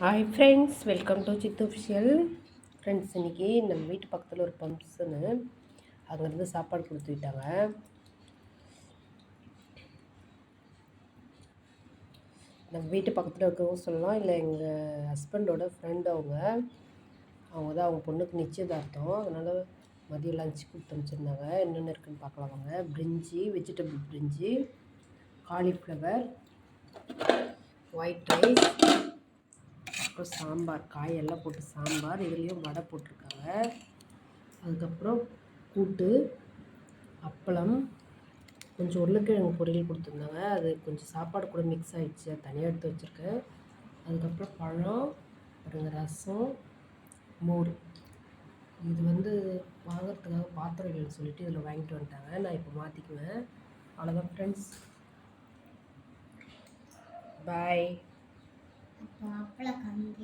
Hi friends welcome to Siddhu official friends இன்றைக்கி நம்ம வீட்டு பக்கத்தில் ஒரு ஃபங்க்ஷனு அங்கேருந்து சாப்பாடு கொடுத்து விட்டாங்க. நம்ம வீட்டு பக்கத்தில் இருக்கிறவங்க சொல்லலாம் இல்லை எங்கள் ஹஸ்பண்டோட ஃப்ரெண்ட் அவங்க. அவங்க தான் அவங்க பொண்ணுக்கு நிச்சயதார்த்தம். அதனால் மதியம் லஞ்ச் கொடுத்து அனுப்பிச்சிருந்தாங்க. என்னென்ன இருக்குன்னு பார்க்கலாம் வாங்க. பிரிஞ்சி வெஜிடபிள் பிரிஞ்சி காலிஃப்ளவர் ஒயிட் ரைஸ் அப்புறம் சாம்பார் காயெல்லாம் போட்டு சாம்பார் இதுலேயும் வடை போட்டிருக்காங்க. அதுக்கப்புறம் கூட்டு அப்பளம் கொஞ்சம் உருளைக்கிழங்கு பொரியல் கொடுத்துருந்தாங்க. அது கொஞ்சம் சாப்பாடு கூட மிக்ஸ் ஆகிடுச்சு தனியாக எடுத்து வச்சுருக்கேன். அதுக்கப்புறம் பழம் அப்புறம் ரசம் மோர். இது வந்து வாங்கிறதுக்காக பாத்திரம் இல்லைன்னு சொல்லிட்டு இதில் வாங்கிட்டு வந்துட்டாங்க. நான் இப்போ மாற்றிக்குவேன் அவ்வளோதான் ஃப்ரெண்ட்ஸ் பாய் മാപ്പിള കണ്ടി.